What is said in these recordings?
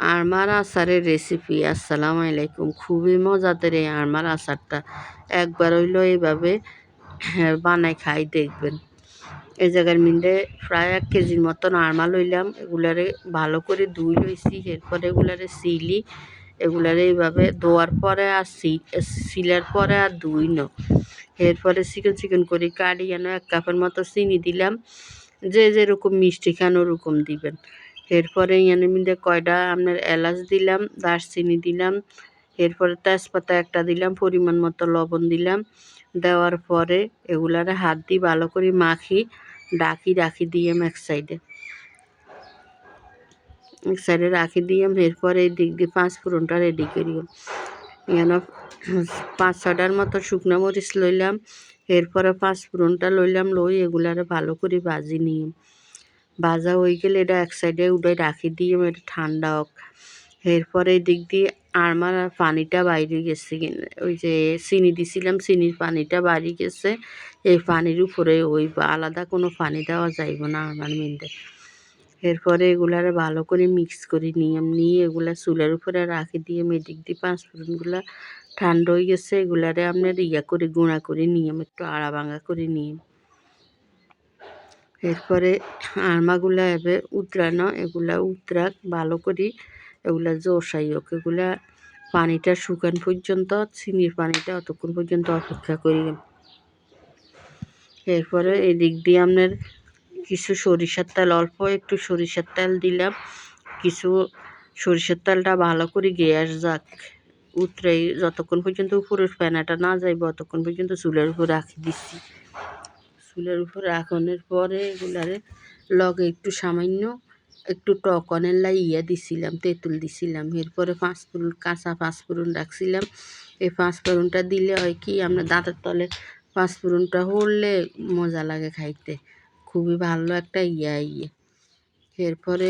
Armour আচারের recipe আসসালামু আলাইকুম। খুবই মজাদার এই আরমার আচারটা। একবার হইল এইভাবে বানাই খাই, দেখবেন। এই জায়গার মিন্ডে প্রায় এক কেজির মতন আরমা লইলাম। এগুলারে ভালো করে ধুই লইছি। এরপরে এগুলারে সিলি। এগুলারে এইভাবে ধোয়ার পরে আর সিলার পরে আর ধুই ন। এরপরে চিকেন চিকেন করে কাটি যেন এক কাপের মতো চিনি দিলাম। যে যেরকম মিষ্টি খান ওরকম দিবেন। এরপরে ইয়ানের মধ্যে কয়টা আপনার এলাচ দিলাম, দারচিনি দিলাম, এরপরে তেজপাতা একটা দিলাম, পরিমাণ মতো লবণ দিলাম। দেওয়ার পরে এগুলারে হাত দিয়ে ভালো করে মাখি ডাকি রাখি দিয়ে এক সাইডে। এক সাইডে রাখি দিয়ে এরপরে এই দিক দিয়ে পাঁচ ফোড়নটা রেডি করিও এখানে পাঁচ ছটার মতো শুকনো মরিচ লইলাম, এরপরে পাঁচ ফোড়নটা লইলাম, লই এগুলারে ভালো করে ভাজি নিয়ে। ভাজা হয়ে গেলে এটা এক সাইডে উঠে রাখি দিয়ে এটা ঠান্ডা হোক। এরপরে দিক দিয়ে আমার পানিটা বাইরে গেছে ওই যে চিনি দিছিলাম, চিনির পানিটা বাড়ি গেছে। এই পানির উপরে ওই আলাদা কোনো পানি দেওয়া যাইব না আমার মিন্দে এরপরে এগুলারে ভালো করে মিক্স করে নিয়ে নিয়ে এগুলা চুলের উপরে রাখি দিয়ে মেদিক দিয়ে পাঁচ ফোড়নগুলা ঠান্ডা হয়ে গেছে, এগুলারে আপনার ইয়া করে, গুঁড়া করে নিয়ে, একটু আড়া ভাঙা করে নিয়ে। এরপরে আরমাগুলা এবে উতরানো, এগুলা উতরাক, ভালো করি, এগুলা জোসাই হোক, এগুলা পানিটা শুকান পর্যন্ত চিনির পানিটা অতক্ষণ পর্যন্ত অপেক্ষা করি। এরপরে এদিক দিয়ে আপনার কিছু সরিষার তেল, অল্প একটু সরিষার তেল দিলাম। কিছু সরিষার তেলটা ভালো করে গ্যাস যাক উতরে যতক্ষণ পর্যন্ত উপরের ফেনাটা না যাইব ততক্ষণ পর্যন্ত চুলের উপর রাখি দিচ্ছি চুলের উপর রাখানোর পরে এগুলারে লগে একটু সামান্য একটু টকনের লাই ইয়া দিছিলাম, তেঁতুল দিছিলাম। এরপরে পাঁচফোড়ন, কাঁচা পাঁচফোড়ন রাখছিলাম। এই পাঁচফোড়নটা দিলে হয় কি, আমরা দাঁতের তলে পাঁচফোড়নটা হলে মজা লাগে খাইতে। খুবই ভালো একটা ইয়া ইয়ে। এরপরে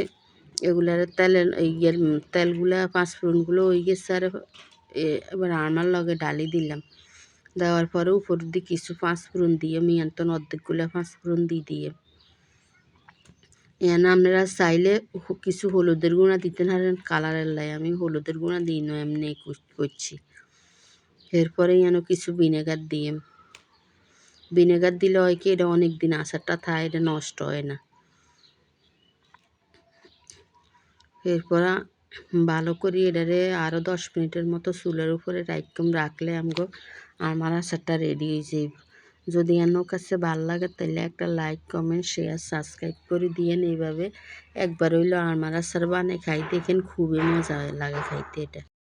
এগুলার তেলের ইয়ের তেলগুলা, পাঁচফোড়নগুলো ওই গেছে আর এবার আমার লগে ডালি দিলাম। দেওয়ার পরে উপর দিয়ে কিছু পাঁচফোড়ন দিয়ে মিয়ান্তন অর্ধেকগুলো পাঁচফোড়ন দিয়ে দিয়ে এখানে আপনারা চাইলে কিছু হলুদের গুঁড়া দিতে পারেন কালারের লাই আমি হলুদের গুঁড়া দিই না, এমনি করছি। এরপরে যেন কিছু ভিনেগার দিয়ে ভিনেগার দিলে হয় কি, এটা অনেক দিন আচারটা থাকে এটা নষ্ট হয় না। এরপর ভালো করে এটারে আরও দশ মিনিটের মতো চুলের উপরে রাখলাম রাখলে আমগো আমার আচারটা রেডি হয়েছে যদি এনো কাছে ভালো লাগে তাহলে একটা লাইক কমেন্ট শেয়ার সাবস্ক্রাইব করে দিয়েন এইভাবে। একবার হইল আমার আচার বানিয়ে খাই দেখেন খুবই মজা লাগে খাইতে এটা।